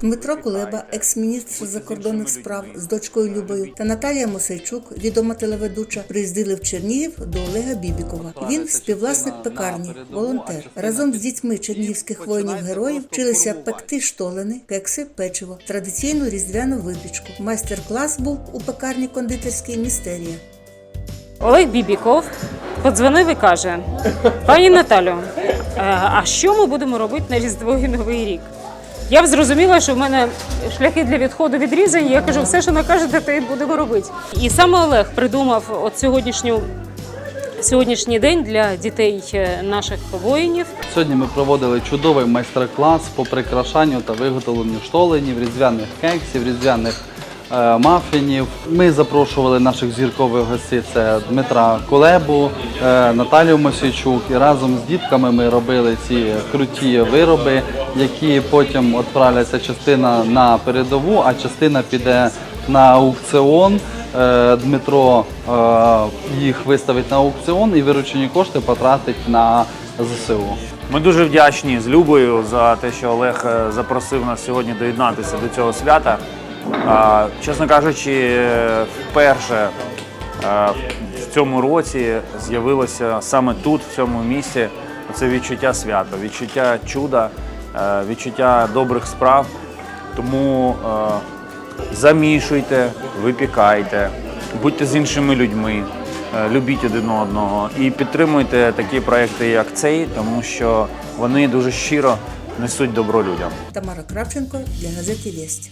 Дмитро Кулеба, екс-міністр закордонних справ з дочкою Любою та Наталія Мосейчук, відома телеведуча, приїздили в Чернігів до Олега Бібікова. Він співвласник пекарні, волонтер. Разом з дітьми чернігівських воїнів-героїв вчилися пекти штолени, кекси, печиво, традиційну різдвяну випічку. Майстер-клас був у пекарні кондитерській містерія. Олег Бібіков подзвонив і каже: Пані Наталю, е, а що ми будемо робити на Різдво і Новий рік? Я б зрозуміла, що в мене шляхи для відходу відрізані. Я кажу, все, що накажете, те будемо робити. І саме Олег придумав от сьогоднішню. Сьогоднішній день для дітей е, наших воїнів Сьогодні ми проводили чудовий майстер-клас по прикрашанню та виготовленню штоленів, різдвяних кексів, різдвяних е, мафінів. Ми запрошували наших зіркових гостей. Це Дмитра Колебу, е, Наталію Мосійчук. І разом з дітками ми робили ці круті вироби, які потім відправляться частина на передову, а частина піде на аукціон. Е, Дмитро е, їх виставить на аукціон і виручені кошти потратить на ЗСУ. Ми дуже вдячні з Любою за те, що Олег е, запросив нас сьогодні доєднатися до цього свята. Чесно кажучи, вперше в цьому році з'явилося саме тут, в цьому місці, це відчуття свята, відчуття чуда, відчуття добрих справ. Тому е, замішуйте, випікайте, будьте з іншими людьми, е, любіть один одного і підтримуйте такі проекти, як цей, тому що вони дуже щиро несуть добро людям. Тамара Кравченко для газети Вість.